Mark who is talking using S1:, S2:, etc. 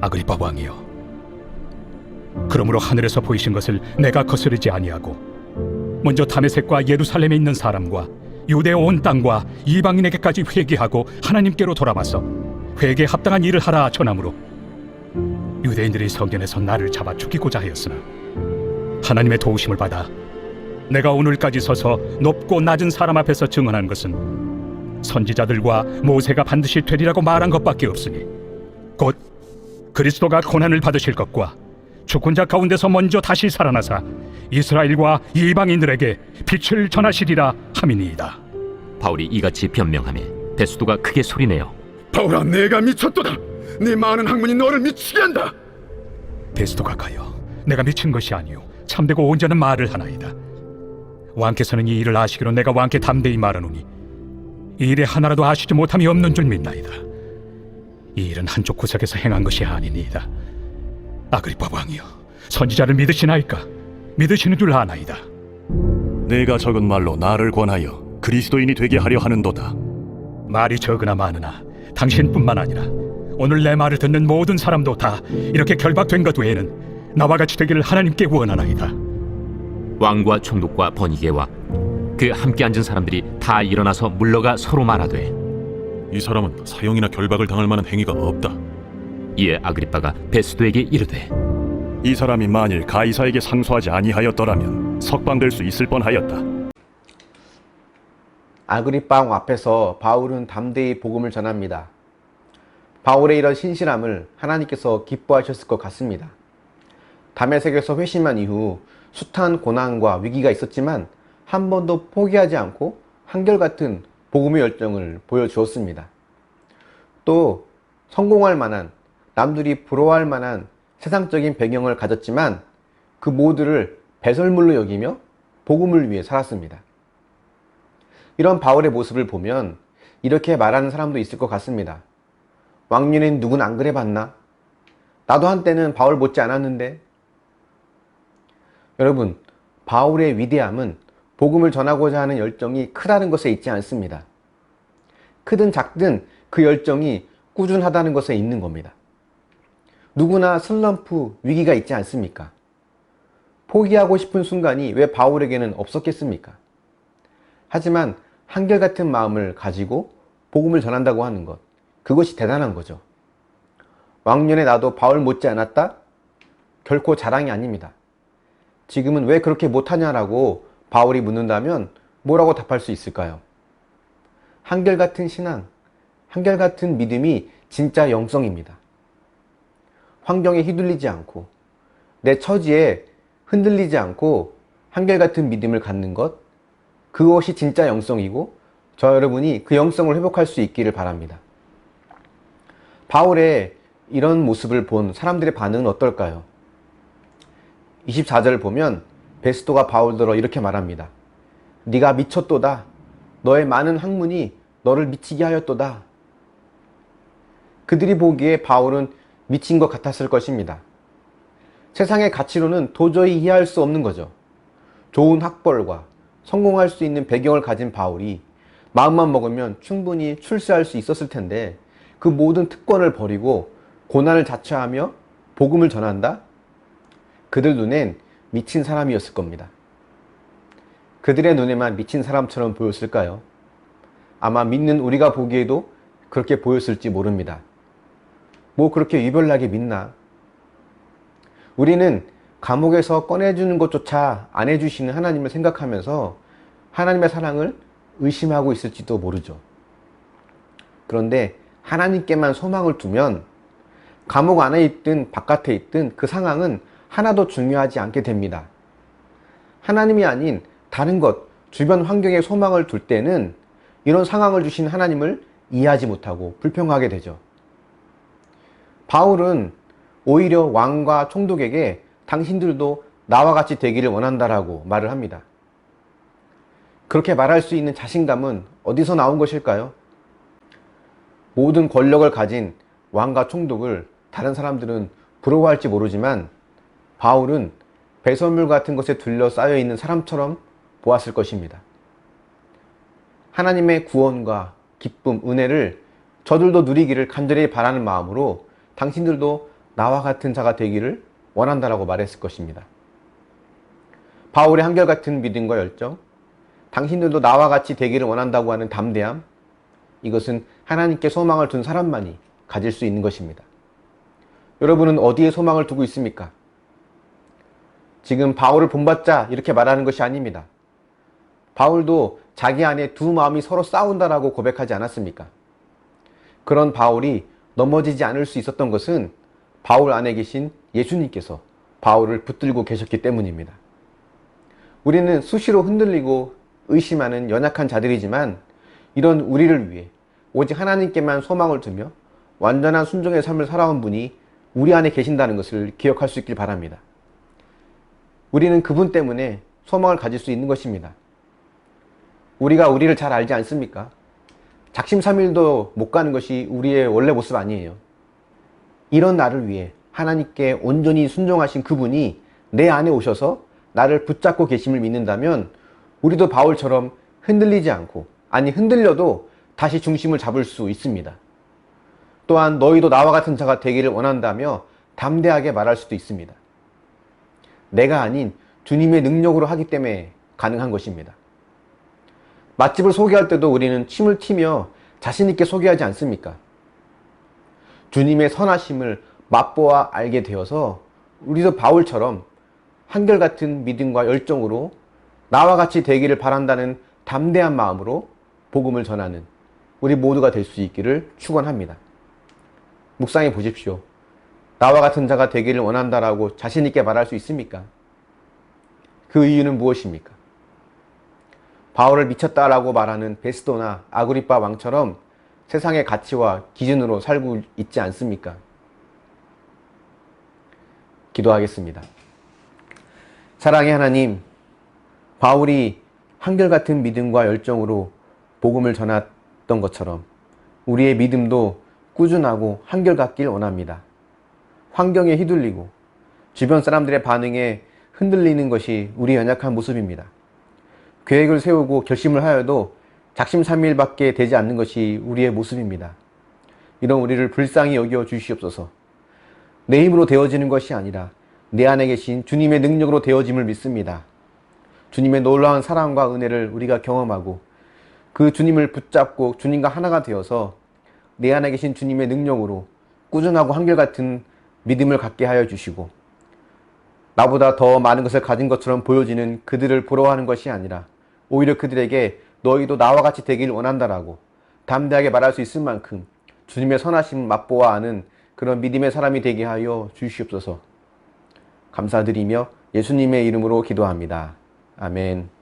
S1: 아그리파 왕이여. 그러므로 하늘에서 보이신 것을 내가 거스르지 아니하고 먼저 다메섹과 예루살렘에 있는 사람과 유대 온 땅과 이방인에게까지 회개하고 하나님께로 돌아와서 회개 합당한 일을 하라 전함으로 유대인들이 성전에서 나를 잡아 죽이고자 하였으나 하나님의 도우심을 받아 내가 오늘까지 서서 높고 낮은 사람 앞에서 증언한 것은 선지자들과 모세가 반드시 되리라고 말한 것밖에 없으니 곧 그리스도가 고난을 받으실 것과 죽은 자 가운데서 먼저 다시 살아나사 이스라엘과 이방인들에게 빛을 전하시리라 함이니이다.
S2: 바울이 이같이 변명하며 베스도가 크게 소리내어
S3: 바울아 내가 미쳤도다 네 많은 학문이 너를 미치게 한다
S1: 베스도가 가여 내가 미친 것이 아니요 참되고 온전한 말을 하나이다. 왕께서는 이 일을 아시기로 내가 왕께 담대히 말하노니 이 일에 하나라도 아시지 못함이 없는 줄 믿나이다. 이 일은 한쪽 구석에서 행한 것이 아니니이다. 아그리파 왕이여 선지자를 믿으시나이까 믿으시는 줄 아나이다.
S4: 내가 적은 말로 나를 권하여 그리스도인이 되게 하려 하는도다.
S1: 말이 적으나 많으나 당신뿐만 아니라 오늘 내 말을 듣는 모든 사람도 다 이렇게 결박된 것 외에는 나와 같이 되기를 하나님께 원하나이다.
S2: 왕과 총독과 번이게와 그 함께 앉은 사람들이 다 일어나서 물러가 서로 말하되
S5: 이 사람은 사형이나 결박을 당할 만한 행위가 없다.
S2: 이에 아그리빠가 베스도에게 이르되
S4: 이 사람이 만일 가이사에게 상소하지 아니하였더라면 석방될 수 있을 뻔하였다.
S6: 아그리빠 왕 앞에서 바울은 담대히 복음을 전합니다. 바울의 이런 신실함을 하나님께서 기뻐하셨을 것 같습니다. 담에색에서 회심한 이후 숱한 고난과 위기가 있었지만 한 번도 포기하지 않고 한결같은 복음의 열정을 보여주었습니다. 또 성공할 만한 남들이 부러워할 만한 세상적인 배경을 가졌지만 그 모두를 배설물로 여기며 복음을 위해 살았습니다. 이런 바울의 모습을 보면 이렇게 말하는 사람도 있을 것 같습니다. 왕년엔 누군 안 그래 봤나? 나도 한때는 바울 못지 않았는데. 여러분, 바울의 위대함은 복음을 전하고자 하는 열정이 크다는 것에 있지 않습니다. 크든 작든 그 열정이 꾸준하다는 것에 있는 겁니다. 누구나 슬럼프, 위기가 있지 않습니까? 포기하고 싶은 순간이 왜 바울에게는 없었겠습니까? 하지만 한결같은 마음을 가지고 복음을 전한다고 하는 것, 그것이 대단한 거죠. 왕년에 나도 바울 못지 않았다? 결코 자랑이 아닙니다. 지금은 왜 그렇게 못하냐라고 바울이 묻는다면 뭐라고 답할 수 있을까요? 한결같은 신앙, 한결같은 믿음이 진짜 영성입니다. 환경에 휘둘리지 않고 내 처지에 흔들리지 않고 한결같은 믿음을 갖는 것, 그것이 진짜 영성이고 저 여러분이 그 영성을 회복할 수 있기를 바랍니다. 바울의 이런 모습을 본 사람들의 반응은 어떨까요? 24절을 보면 베스토가 바울들어 이렇게 말합니다. 네가 미쳤도다. 너의 많은 학문이 너를 미치게 하였도다. 그들이 보기에 바울은 미친 것 같았을 것입니다. 세상의 가치로는 도저히 이해할 수 없는 거죠. 좋은 학벌과 성공할 수 있는 배경을 가진 바울이 마음만 먹으면 충분히 출세할 수 있었을 텐데 그 모든 특권을 버리고 고난을 자처하며 복음을 전한다? 그들 눈엔 미친 사람이었을 겁니다. 그들의 눈에만 미친 사람처럼 보였을까요? 아마 믿는 우리가 보기에도 그렇게 보였을지 모릅니다. 뭐 그렇게 유별나게 믿나? 우리는 감옥에서 꺼내주는 것조차 안 해주시는 하나님을 생각하면서 하나님의 사랑을 의심하고 있을지도 모르죠. 그런데 하나님께만 소망을 두면 감옥 안에 있든 바깥에 있든 그 상황은 하나도 중요하지 않게 됩니다. 하나님이 아닌 다른 것, 주변 환경에 소망을 둘 때는 이런 상황을 주신 하나님을 이해하지 못하고 불평하게 되죠. 바울은 오히려 왕과 총독에게 당신들도 나와 같이 되기를 원한다라고 말을 합니다. 그렇게 말할 수 있는 자신감은 어디서 나온 것일까요? 모든 권력을 가진 왕과 총독을 다른 사람들은 부러워할지 모르지만 바울은 배설물 같은 것에 둘러싸여 있는 사람처럼 보았을 것입니다. 하나님의 구원과 기쁨, 은혜를 저들도 누리기를 간절히 바라는 마음으로 당신들도 나와 같은 자가 되기를 원한다라고 말했을 것입니다. 바울의 한결같은 믿음과 열정, 당신들도 나와 같이 되기를 원한다고 하는 담대함, 이것은 하나님께 소망을 둔 사람만이 가질 수 있는 것입니다. 여러분은 어디에 소망을 두고 있습니까? 지금 바울을 본받자 이렇게 말하는 것이 아닙니다. 바울도 자기 안에 두 마음이 서로 싸운다라고 고백하지 않았습니까? 그런 바울이 넘어지지 않을 수 있었던 것은 바울 안에 계신 예수님께서 바울을 붙들고 계셨기 때문입니다. 우리는 수시로 흔들리고 의심하는 연약한 자들이지만 이런 우리를 위해 오직 하나님께만 소망을 두며 완전한 순종의 삶을 살아온 분이 우리 안에 계신다는 것을 기억할 수 있길 바랍니다. 우리는 그분 때문에 소망을 가질 수 있는 것입니다. 우리가 우리를 잘 알지 않습니까? 작심삼일도 못 가는 것이 우리의 원래 모습 아니에요. 이런 나를 위해 하나님께 온전히 순종하신 그분이 내 안에 오셔서 나를 붙잡고 계심을 믿는다면 우리도 바울처럼 흔들리지 않고 아니 흔들려도 다시 중심을 잡을 수 있습니다. 또한 너희도 나와 같은 자가 되기를 원한다며 담대하게 말할 수도 있습니다. 내가 아닌 주님의 능력으로 하기 때문에 가능한 것입니다. 맛집을 소개할 때도 우리는 침을 튀며 자신있게 소개하지 않습니까? 주님의 선하심을 맛보아 알게 되어서 우리도 바울처럼 한결같은 믿음과 열정으로 나와 같이 되기를 바란다는 담대한 마음으로 복음을 전하는 우리 모두가 될 수 있기를 축원합니다. 묵상해 보십시오. 나와 같은 자가 되기를 원한다라고 자신 있게 말할 수 있습니까? 그 이유는 무엇입니까? 바울을 미쳤다라고 말하는 베스도나 아그리파 왕처럼 세상의 가치와 기준으로 살고 있지 않습니까? 기도하겠습니다. 사랑의 하나님, 바울이 한결같은 믿음과 열정으로 복음을 전했던 것처럼 우리의 믿음도 꾸준하고 한결같길 원합니다. 환경에 휘둘리고 주변 사람들의 반응에 흔들리는 것이 우리 연약한 모습입니다. 계획을 세우고 결심을 하여도 작심삼일밖에 되지 않는 것이 우리의 모습입니다. 이런 우리를 불쌍히 여겨 주시옵소서. 내 힘으로 되어지는 것이 아니라 내 안에 계신 주님의 능력으로 되어짐을 믿습니다. 주님의 놀라운 사랑과 은혜를 우리가 경험하고 그 주님을 붙잡고 주님과 하나가 되어서 내 안에 계신 주님의 능력으로 꾸준하고 한결같은 믿음을 갖게 하여 주시고 나보다 더 많은 것을 가진 것처럼 보여지는 그들을 부러워하는 것이 아니라 오히려 그들에게 너희도 나와 같이 되길 원한다라고 담대하게 말할 수 있을 만큼 주님의 선하심 맛보아 아는 그런 믿음의 사람이 되게 하여 주시옵소서. 감사드리며 예수님의 이름으로 기도합니다. 아멘.